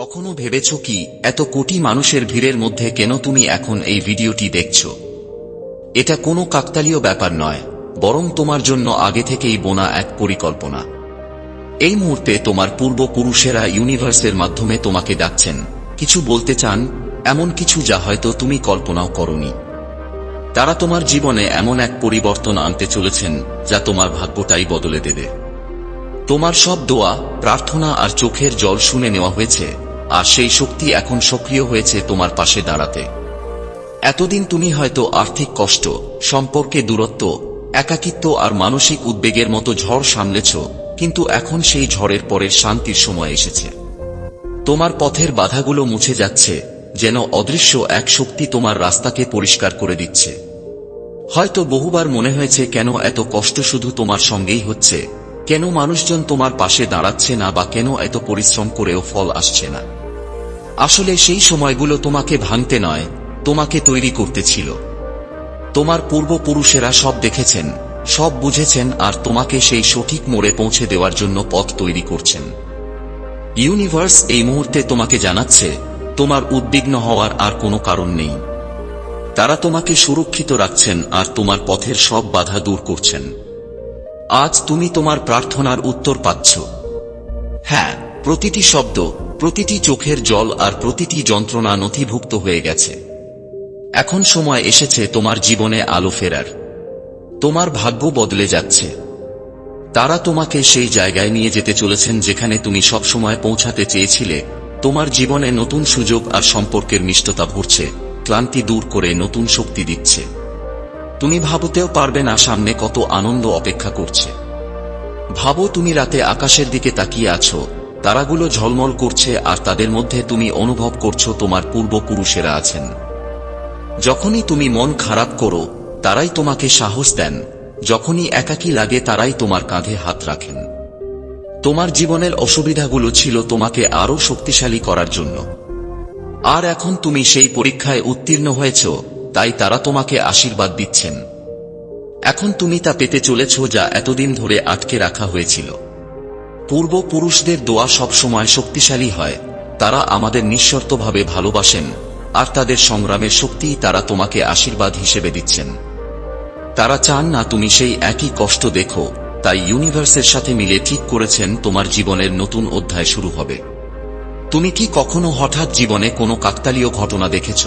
কখনো ভেবেছ কি, এত কোটি মানুষের ভিড়ের মধ্যে কেন তুমি এখন এই ভিডিওটি দেখছ? এটা কোনো কাকতালীয় ব্যাপার নয়, বরং তোমার জন্য আগে থেকেই বোনা এক পরিকল্পনা। এই মুহূর্তে তোমার পূর্বপুরুষেরা ইউনিভার্সের মাধ্যমে তোমাকে ডাকছেন, কিছু বলতে চান, এমন কিছু যা হয়তো তুমি কল্পনাও করনি। তারা তোমার জীবনে এমন এক পরিবর্তন আনতে চলেছেন, যা তোমার ভাগ্যটাই বদলে দেবে। তোমার সব দোয়া, প্রার্থনা আর চোখের জল শুনে নেওয়া হয়েছে আর সেই শক্তি এখন সক্রিয় হয়েছে তোমার পাশে দাঁড়াতে। এতদিন তুমি হয়তো আর্থিক কষ্ট, সম্পর্কে দূরত্ব, একাকিত্ব আর মানসিক উদ্বেগের মতো ঝড় সামলেছ, কিন্তু এখন সেই ঝড়ের পরের শান্তির সময় এসেছে। তোমার পথের বাধাগুলো মুছে যাচ্ছে, যেন অদৃশ্য এক শক্তি তোমার রাস্তাকে পরিষ্কার করে দিচ্ছে। হয়তো বহুবার মনে হয়েছে কেন এত কষ্ট শুধু তোমার সঙ্গেই হচ্ছে, কেন মানুষজন তোমার পাশে দাঁড়াচ্ছে না বা কেন এত পরিশ্রম করেও ফল আসছে না। আসলে সেই সময়গুলো তোমাকে ভাঙতে নয়, তোমাকে তৈরি করতে ছিল। তোমার পূর্বপুরুষেরা সব দেখেছেন, সব বুঝেছেন আর তোমাকে সেই সঠিক মোড়ে পৌঁছে দেওয়ার জন্য পথ তৈরি করছেন। ইউনিভার্স এই মুহূর্তে তোমাকে জানাচ্ছে, তোমার উদ্বিগ্ন হওয়ার আর কোনো কারণ নেই। তারা তোমাকে সুরক্ষিত রাখছেন আর তোমার পথের সব বাধা দূর করছেন। আজ তুমি তোমার প্রার্থনার উত্তর পাচ্ছ। হ্যাঁ প্রতিটি শব্দ প্রতিটি চোখের জল আর প্রতিটি যন্ত্রণা নথিভুক্ত হয়ে গেছে। এখন সময় এসেছে তোমার জীবনে আলো ফেরার। তোমার ভাগ্য বদলে যাচ্ছে। তারা তোমাকে সেই জায়গায় নিয়ে যেতে চলেছেন যেখানে তুমি সবসময় পৌঁছাতে চেয়েছিলে। তোমার জীবনে নতুন সুযোগ আর সম্পর্কের মিষ্টতা ভরছে। ক্লান্তি দূর করে নতুন শক্তি দিচ্ছে। তুমি ভাবতেও পারবে না সামনে কত আনন্দ অপেক্ষা করছে। ভাবো তুমি রাতে আকাশের দিকে তাকিয়ে আছো। তারাগুলো ঝলমল করছে আর তাদের মধ্যে তুমি অনুভব করছ তোমার পূর্বপুরুষেরা আছেন। যখনই তুমি মন খারাপ করো, তারাই তোমাকে সাহস দেন। যখনই একাকী লাগে, তারাই তোমার কাঁধে হাত রাখেন। তোমার জীবনের অসুবিধাগুলো ছিল তোমাকে আরও শক্তিশালী করার জন্য। আর এখন তুমি সেই পরীক্ষায় উত্তীর্ণ হয়েছ, তাই তারা তোমাকে আশীর্বাদ দিচ্ছেন। এখন তুমি তা পেতে চলেছ যা এতদিন ধরে আটকে রাখা হয়েছিল। পূর্বপুরুষদের দোয়া সবসময় শক্তিশালী হয়। তারা আমাদের নিঃশর্তভাবে ভালোবাসেন, আর তাদের সংগ্রামের শক্তিই তারা তোমাকে আশীর্বাদ হিসেবে দিচ্ছেন। তারা চান না তুমি সেই একই কষ্ট দেখো, তাই ইউনিভার্সের সাথে মিলে ঠিক করেছেন তোমার জীবনের নতুন অধ্যায় শুরু হবে। তুমি কি কখনো হঠাৎ জীবনে কোনো কাকতালীয় ঘটনা দেখেছ?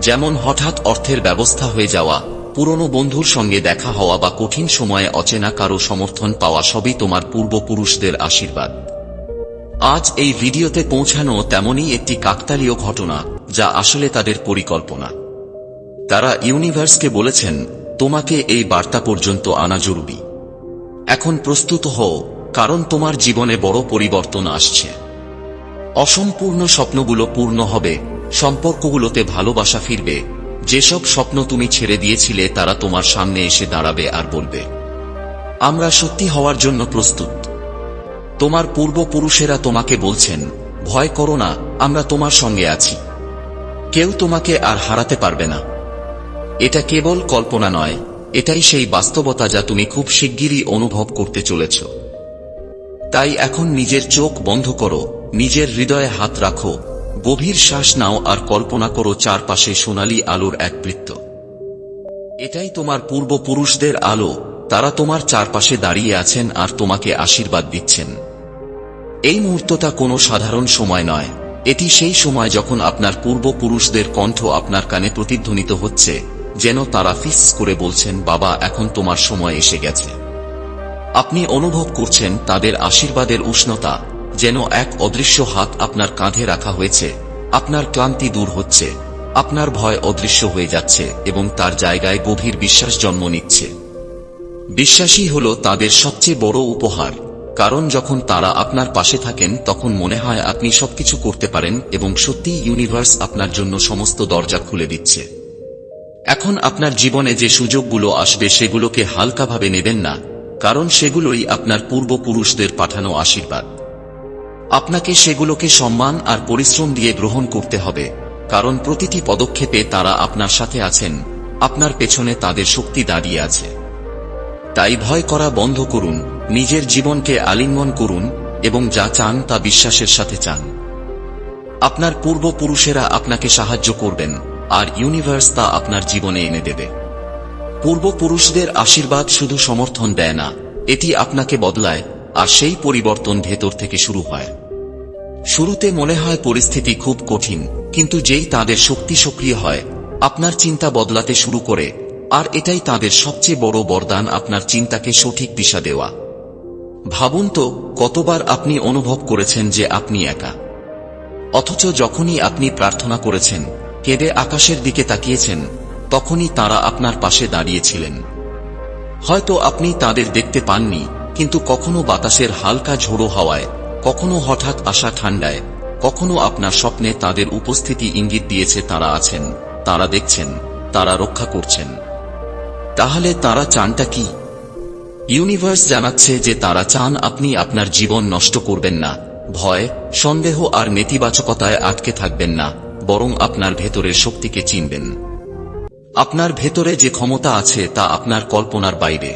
যেমন হঠাৎ অর্থের ব্যবস্থা হয়ে যাওয়া পুরনো বন্ধুর সঙ্গে দেখা হওয়া বা কঠিন সময়ে অচেনা কারও সমর্থন পাওয়া সবই তোমার পূর্বপুরুষদের আশীর্বাদ। আজ এই ভিডিওতে পৌঁছানো তেমনই একটি কাকতালীয় ঘটনা, যা আসলে তাদের পরিকল্পনা। তারা ইউনিভার্সকে বলেছেন, তোমাকে এই বার্তা পর্যন্ত আনা জরুরি। এখন প্রস্তুত হও, কারণ তোমার জীবনে বড় পরিবর্তন আসছে। অসম্পূর্ণ স্বপ্নগুলো পূর্ণ হবে, সম্পর্কগুলোতে ভালোবাসা ফিরবে যেসব স্বপ্ন তুমি ছেড়ে দিয়েছিলে, তারা তোমার সামনে এসে দাঁড়াবে আর বলবে, আমরা সত্যি হওয়ার জন্য প্রস্তুত। তোমার পূর্বপুরুষেরা তোমাকে বলছেন, ভয় করো না, আমরা তোমার সঙ্গে আছি। কেউ তোমাকে আর হারাতে পারবে না। এটা কেবল কল্পনা নয়, এটাই সেই বাস্তবতা যা তুমি খুব শিগগিরই অনুভব করতে চলেছ। তাই এখন নিজের চোখ বন্ধ করো, নিজের হৃদয়ে হাত রাখো গভীর শ্বাস নাও আর কল্পনা করো চারপাশে সোনালি আলোর এক বৃত্ত। এটাই তোমার পূর্বপুরুষদের আলো। তারা তোমার চারপাশে দাঁড়িয়ে আছেন আর তোমাকে আশীর্বাদ দিচ্ছেন। এই মুহূর্তটা কোনো সাধারণ সময় নয়। এটি সেই সময় যখন আপনার পূর্বপুরুষদের কণ্ঠ আপনার কানে প্রতিধ্বনিত হচ্ছে, যেন তারা ফিস করে বলছেন, বাবা, এখন তোমার সময় এসে গেছে। আপনি অনুভব করছেন তাদের আশীর্বাদের উষ্ণতা। যেন এক অদৃশ্য হাত আপনার কাঁধে রাখা হয়েছে। আপনার ক্লান্তি দূর হচ্ছে। আপনার ভয় অদৃশ্য হয়ে যাচ্ছে এবং তার জায়গায় গভীর বিশ্বাস জন্ম নিচ্ছে। বিশ্বাসী হল তাদের সবচেয়ে বড় উপহার, কারণ যখন তারা আপনার পাশে থাকেন, তখন মনে হয় আপনি সবকিছু করতে পারেন এবং সত্যি ইউনিভার্স আপনার জন্য সমস্ত দরজা খুলে দিচ্ছে। এখন আপনার জীবনে যে সুযোগগুলো আসবে, সেগুলোকে হালকাভাবে নেবেন না, কারণ সেগুলোই আপনার পূর্বপুরুষদের পাঠানো আশীর্বাদ। আপনাকে সেগুলোকে সম্মান আর পরিশ্রম দিয়ে গ্রহণ করতে হবে, কারণ প্রতিটি পদক্ষেপে তারা আপনার সাথে আছেন, আপনার পেছনে তাদের শক্তি দাঁড়িয়ে আছে। তাই ভয় করা বন্ধ করুন, নিজের জীবনকে আলিঙ্গন করুন, এবং যা চান তা বিশ্বাসের সাথে চান। আপনার পূর্বপুরুষেরা আপনাকে সাহায্য করবেন, আর ইউনিভার্স তা আপনার জীবনে এনে দেবে। পূর্বপুরুষদের আশীর্বাদ শুধু সমর্থন দেয় না, এটি আপনাকে বদলায়, আর সেই পরিবর্তন ভেতর থেকে শুরু হয়। শুরুতে মনে হয় পরিস্থিতি খুব কঠিন, কিন্তু যেই তাদের শক্তি সক্রিয় হয়, আপনার চিন্তা বদলাতে শুরু করে, আর এটাই তাদের সবচেয়ে বড় বরদান আপনার চিন্তাকে সঠিক দিশা দেওয়া। ভাবুন তো, কতবার আপনি অনুভব করেছেন যে আপনি একা? অথচ যখনই আপনি প্রার্থনা করেছেন, কেঁদে আকাশের দিকে তাকিয়েছেন, তখনই তারা আপনার পাশে দাঁড়িয়েছিলেন। হয়তো আপনি তাদের দেখতে পাননি, কিন্তু কখনো বাতাসের হালকা ঝোড়ো হাওয়ায় কখনো হঠাৎ আসা ঠান্ডায়, কখনো আপনার স্বপ্নে তাদের উপস্থিতি ইঙ্গিত দিয়েছে তারা আছেন, তারা দেখছেন, তারা রক্ষা করছেন। তাহলে তারা চানটা কি? ইউনিভার্স জানাচ্ছে যে তারা চান আপনি আপনার জীবন নষ্ট করবেন না, ভয়, সন্দেহ আর নেতিবাচকতায় আটকে থাকবেন না, বরং আপনার ভেতরের শক্তিকে চিনবেন। আপনার ভেতরে যে ক্ষমতা আছে তা আপনার কল্পনার বাইরে।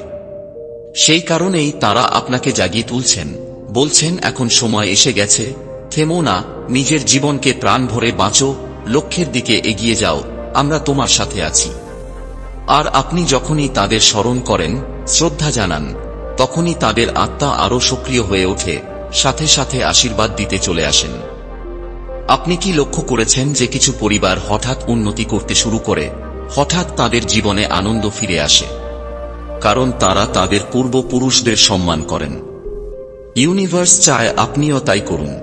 সেই কারণেই তারা আপনাকে জাগিয়ে তুলছেন। বলছেন, এখন সময় এসে গেছে। থেমো না, নিজের জীবনকে প্রাণ ভরে বাঁচো, লক্ষ্যের দিকে এগিয়ে যাও, আমরা তোমার সাথে আছি। আর আপনি যখনই তাদের স্মরণ করেন, শ্রদ্ধা জানান, তখনই তাদের আত্মা আরও সক্রিয় হয়ে ওঠে, সাথে সাথে আশীর্বাদ দিতে চলে আসেন। আপনি কি লক্ষ্য করেছেন যে কিছু পরিবার হঠাৎ উন্নতি করতে শুরু করে, হঠাৎ তাদের জীবনে আনন্দ ফিরে আসে? কারণ তারা তাদের পূর্বপুরুষদের সম্মান করেন। ইউনিভার্স চায় আপনিও তাই করুন।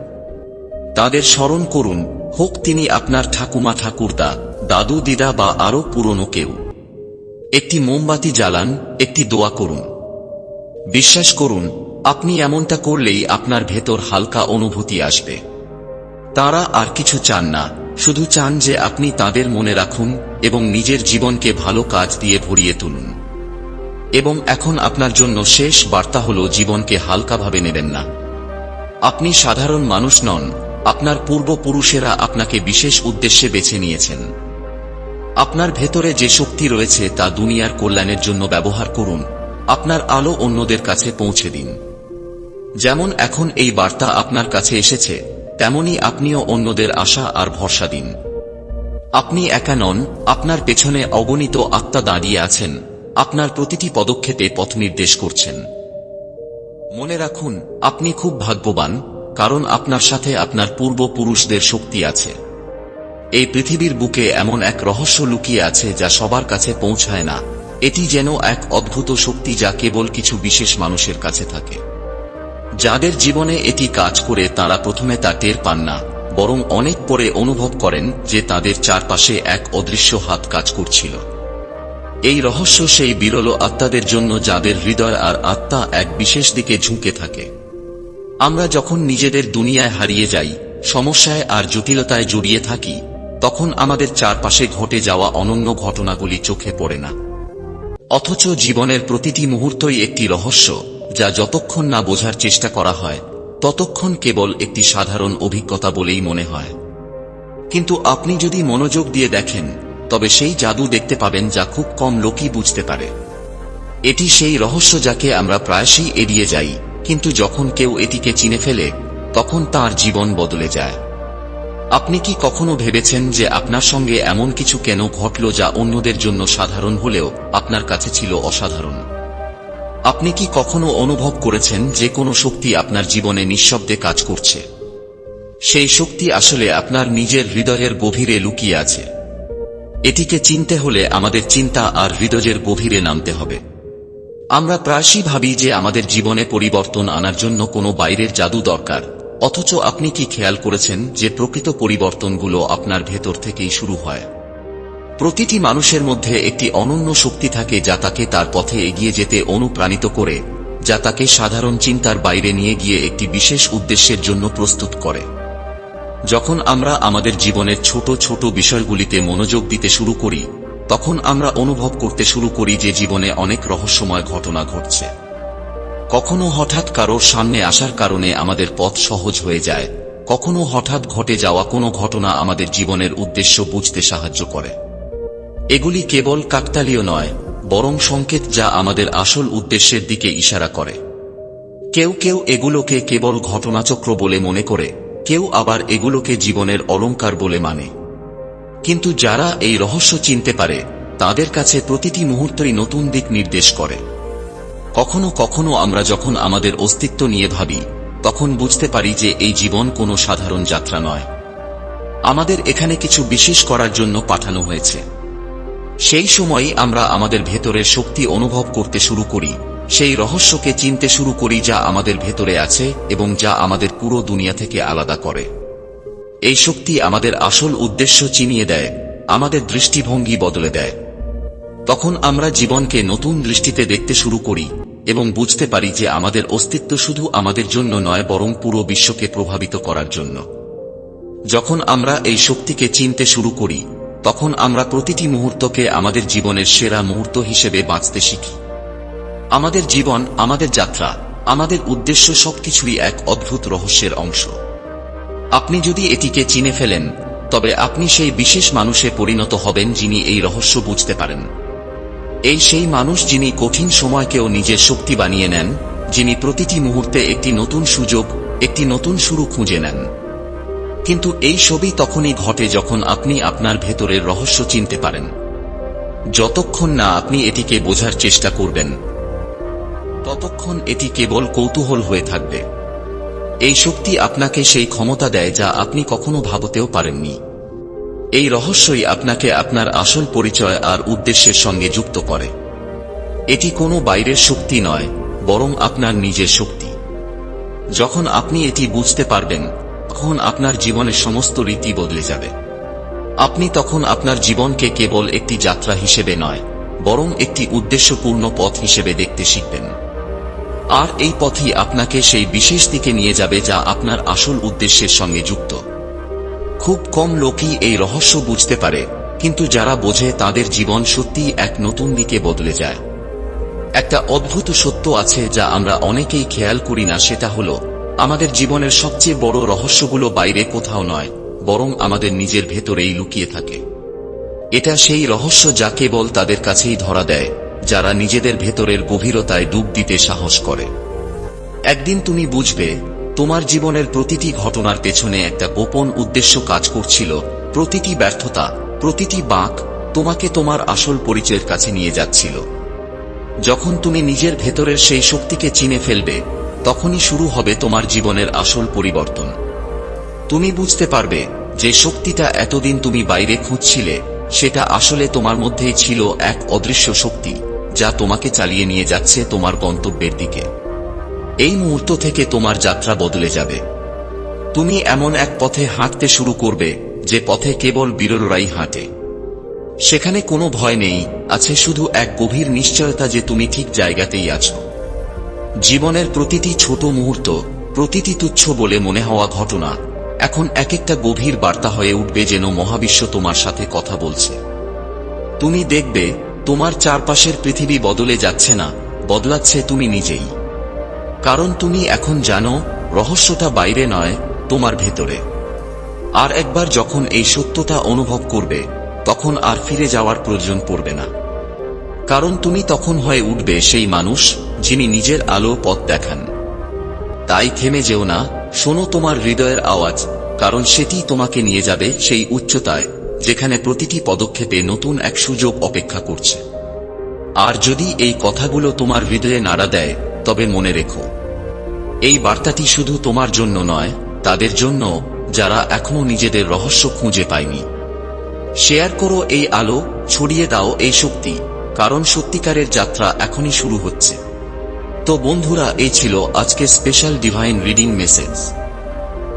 তাদের স্মরণ করুন, হোক তিনি আপনার ঠাকুমা ঠাকুরদা দাদু দিদা বা আরও পুরনো কেউ। একটি মোমবাতি জ্বালান, একটি দোয়া করুন। বিশ্বাস করুন, আপনি এমনটা করলেই আপনার ভেতর হালকা অনুভূতি আসবে। তারা আর কিছু চান না, শুধু চান যে আপনি তাদের মনে রাখুন এবং নিজের জীবনকে ভালো কাজ দিয়ে ভরিয়ে তুলুন। এবং এখন আপনার জন্য শেষ বার্তা হল, জীবনকে হালকাভাবে নেবেন না। আপনি সাধারণ মানুষ নন, আপনার পূর্বপুরুষেরা আপনাকে বিশেষ উদ্দেশ্যে বেছে নিয়েছেন। আপনার ভেতরে যে শক্তি রয়েছে, তা দুনিয়ার কল্যাণের জন্য ব্যবহার করুন, আপনার আলো অন্যদের কাছে পৌঁছে দিন। যেমন এখন এই বার্তা আপনার কাছে এসেছে, তেমনি আপনিও অন্যদের আশা আর ভরসা দিন। আপনি একা নন, আপনার পেছনে অগণিত আত্মা দাঁড়িয়ে আছেন। আপনার প্রতিটি পদক্ষেপে পথ নির্দেশ করছেন। মনে রাখুন, আপনি খুব ভাগ্যবান, কারণ আপনার সাথে আপনার পূর্বপুরুষদের শক্তি আছে। এই পৃথিবীর বুকে এমন এক রহস্য লুকিয়ে আছে যা সবার কাছে পৌঁছায় না। এটি যেন এক অদ্ভুত শক্তি যা কেবল কিছু বিশেষ মানুষের কাছে থাকে। যাদের জীবনে এটি কাজ করে তারা প্রথমে তা টের পান না, বরং অনেক পরে অনুভব করেন যে তাদের চারপাশে এক অদৃশ্য হাত কাজ করছিল। এই রহস্য সেই বিরল আত্মাদের জন্য যাদের হৃদয় আর আত্মা এক বিশেষ দিকে ঝুঁকে থাকে। আমরা যখন নিজেদের দুনিয়ায় হারিয়ে যাই, সমস্যায় আর জটিলতায় জড়িয়ে থাকি, তখন আমাদের চারপাশে ঘটে যাওয়া অনন্য ঘটনাগুলি চোখে পড়ে না। অথচ জীবনের প্রতিটি মুহূর্তই একটি রহস্য, যা যতক্ষণ না বোঝার চেষ্টা করা হয়, ততক্ষণ কেবল একটি সাধারণ অভিজ্ঞতা বলেই মনে হয়। কিন্তু আপনি যদি মনোযোগ দিয়ে দেখেন তবে সেই জাদু দেখতে পাবেন যা খুব কম লোকই বুঝতে পারে। এটি সেই রহস্য যাকে আমরা প্রায়শই এড়িয়ে যাই, কিন্তু যখন কেউ এটিকে চিনে ফেলে, তখন তার জীবন বদলে যায়। আপনি কি কখনো ভেবেছেন যে আপনার সঙ্গে এমন কিছু কেন ঘটল যা অন্যদের জন্য সাধারণ হলেও আপনার কাছে ছিল অসাধারণ? আপনি কি কখনো অনুভব করেছেন যে কোনো শক্তি আপনার জীবনে নিঃশব্দে কাজ করছে? সেই শক্তি আসলে আপনার নিজের হৃদয়ের গভীরে লুকিয়ে আছে। এটিকে চিনতে হলে আমাদের চিন্তা আর হৃদয়ের গভীরে নামতে হবে। আমরা প্রায়শই ভাবি যে আমাদের জীবনে পরিবর্তন আনার জন্য কোনো বাইরের জাদু দরকার, অথচ আপনি কি খেয়াল করেছেন যে প্রকৃত পরিবর্তনগুলো আপনার ভেতর থেকেই শুরু হয়? প্রতিটি মানুষের মধ্যে একটি অনন্য শক্তি থাকে যা তাকে তার পথে এগিয়ে যেতে অনুপ্রাণিত করে, যা তাকে সাধারণ চিন্তার বাইরে নিয়ে গিয়ে একটি বিশেষ উদ্দেশ্যের জন্য প্রস্তুত করে। যখন আমরা আমাদের জীবনের ছোট ছোট বিষয়গুলিতে মনোযোগ দিতে শুরু করি, তখন আমরা অনুভব করতে শুরু করি যে জীবনে অনেক রহস্যময় ঘটনা ঘটছে। কখনো হঠাৎ কারোর সামনে আসার কারণে আমাদের পথ সহজ হয়ে যায়, কখনো হঠাৎ ঘটে যাওয়া কোনো ঘটনা আমাদের জীবনের উদ্দেশ্য বুঝতে সাহায্য করে। এগুলি কেবল কাকতালীয় নয়, বরং সংকেত যা আমাদের আসল উদ্দেশ্যের দিকে ইশারা করে। কেউ কেউ এগুলোকে কেবল ঘটনাচক্র বলে মনে করে কেউ আবার এগুলোকে জীবনের অলংকার বলে মানে। কিন্তু যারা এই রহস্য চিনতে পারে, তাদের কাছে প্রতিটি মুহূর্তই নতুন দিক নির্দেশ করে। কখনো কখনো আমরা যখন আমাদের অস্তিত্ব নিয়ে ভাবি, তখন বুঝতে পারি যে এই জীবন কোনো সাধারণ যাত্রা নয়। আমাদের এখানে কিছু বিশেষ করার জন্য পাঠানো হয়েছে। সেই সময়ই আমরা আমাদের ভেতরের শক্তি অনুভব করতে শুরু করি। সেই রহস্যকে চিনতে শুরু করি যা আমাদের ভেতরে আছে এবং যা আমাদের পুরো দুনিয়া থেকে আলাদা করে। এই শক্তি আমাদের আসল উদ্দেশ্য চিনিয়ে দেয়, আমাদের দৃষ্টিভঙ্গি বদলে দেয়। তখন আমরা জীবনকে নতুন দৃষ্টিতে দেখতে শুরু করি এবং বুঝতে পারি যে আমাদের অস্তিত্ব শুধু আমাদের জন্য নয়, বরং পুরো বিশ্বকে প্রভাবিত করার জন্য। যখন আমরা এই শক্তিকে চিনতে শুরু করি, তখন আমরা প্রতিটি মুহূর্তকে আমাদের জীবনের সেরা মুহূর্ত হিসেবে বাঁচতে শিখি। আমাদের জীবন, আমাদের যাত্রা, আমাদের উদ্দেশ্য সবকিছুই এক অদ্ভুত রহস্যের অংশ। আপনি যদি এটিকে চিনে ফেলেন, তবে আপনি সেই বিশেষ মানুষে পরিণত হবেন যিনি এই রহস্য বুঝতে পারেন। এই সেই মানুষ যিনি কঠিন সময়কেও নিজের শক্তি বানিয়ে নেন, যিনি প্রতিটি মুহূর্তে একটি নতুন সুযোগ, একটি নতুন শুরু খুঁজে নেন। কিন্তু এই সবই তখনই ঘটে যখন আপনি আপনার ভেতরের রহস্য চিনতে পারেন। যতক্ষণ না আপনি এটিকে বোঝার চেষ্টা করবেন ততক্ষণ এটি কেবল কৌতূহল হয়ে থাকবে। এই শক্তি আপনাকে সেই ক্ষমতা দেয় যা আপনি কখনো ভাবতেও পারেননি। এই রহস্যই আপনাকে আপনার আসল পরিচয় আর উদ্দেশ্যের সঙ্গে যুক্ত করে। এটি কোনো বাইরের শক্তি নয়, বরং আপনার নিজের শক্তি। যখন আপনি এটি বুঝতে পারবেন, তখন আপনার জীবনের সমস্ত রীতি বদলে যাবে। আপনি তখন আপনার জীবনকে কেবল একটি যাত্রা হিসেবে নয়, বরং একটি উদ্দেশ্যপূর্ণ পথ হিসেবে দেখতে শিখবেন। আর এই পথই আপনাকে সেই বিশেষ দিকে নিয়ে যাবে যা আপনার আসল উদ্দেশ্যের সঙ্গে যুক্ত। খুব কম লোকই এই রহস্য বুঝতে পারে, কিন্তু যারা বোঝে তাদের জীবন সত্যিই এক নতুন দিকে বদলে যায়। একটা অদ্ভুত সত্য আছে যা আমরা অনেকেই খেয়াল করি না, সেটা হল, আমাদের জীবনের সবচেয়ে বড় রহস্যগুলো বাইরে কোথাও নয়, বরং আমাদের নিজের ভেতরেই লুকিয়ে থাকে। এটা সেই রহস্য যা কেবল তাদের কাছেই ধরা দেয়। যারা নিজেদের ভেতরের গভীরতায় ডুব দিতে সাহস করে। একদিন তুমি বুঝবে, তোমার জীবনের প্রতিটি ঘটনার পেছনে একটা গোপন উদ্দেশ্য কাজ করছিল, প্রতিটি ব্যর্থতা, প্রতিটি বাঁক তোমাকে তোমার আসল পরিচয়ের কাছে নিয়ে যাচ্ছিল। যখন তুমি নিজের ভেতরের সেই শক্তিকে চিনে ফেলবে, তখনই শুরু হবে তোমার জীবনের আসল পরিবর্তন। তুমি বুঝতে পারবে যে শক্তিটা এতদিন তুমি বাইরে খুঁজছিলে, সেটা আসলে তোমার মধ্যেই ছিল এক অদৃশ্য শক্তি। যা তোমাকে চালিয়ে নিয়ে যাচ্ছে তোমার গন্তব্যের দিকে। এই মুহূর্ত থেকে তোমার যাত্রা বদলে যাবে। তুমি এমন এক পথে হাঁটতে শুরু করবে, যে পথে কেবল বিরলরাই হাঁটে। সেখানে কোনো ভয় নেই, আছে শুধু এক গভীর নিশ্চয়তা যে তুমি ঠিক জায়গাতেই আছো। জীবনের প্রতিটি ছোট মুহূর্ত, প্রতিটি তুচ্ছ বলে মনে হওয়া ঘটনা, এখন এক একটা গভীর বার্তা হয়ে উঠবে যেন মহাবিশ্ব তোমার সাথে কথা বলছে। তুমি দেখবে তোমার চারপাশের পৃথিবী বদলে যাচ্ছে না, বদলাচ্ছে তুমি নিজেই। কারণ তুমি এখন জানো, রহস্যটা বাইরে নয়, তোমার ভেতরে। আর একবার যখন এই সত্যতা অনুভব করবে, তখন আর ফিরে যাওয়ার প্রয়োজন পড়বে না। কারণ তুমি তখন হয়ে উঠবে সেই মানুষ, যিনি নিজের আলো পথ দেখান। তাই থেমে যেও না, শোনো তোমার হৃদয়ের আওয়াজ, কারণ সেটি তোমাকে নিয়ে যাবে সেই উচ্চতায়। যেখানে প্রতিটি পদক্ষেপে নতুন এক সুযোগ অপেক্ষা করছে। আর যদি এই কথাগুলো তোমার হৃদয়ে নাড়া দেয়, তবে মনে রেখো, এই বার্তাটি শুধু তোমার জন্য নয়, তাদের জন্য, যারা এখনও নিজেদের রহস্য খুঁজে পায়নি। শেয়ার করো এই আলো, ছড়িয়ে দাও এই শক্তি, কারণ সত্যিকারের যাত্রা এখনই শুরু হচ্ছে। তো বন্ধুরা, এই ছিল আজকে স্পেশাল ডিভাইন রিডিং মেসেজ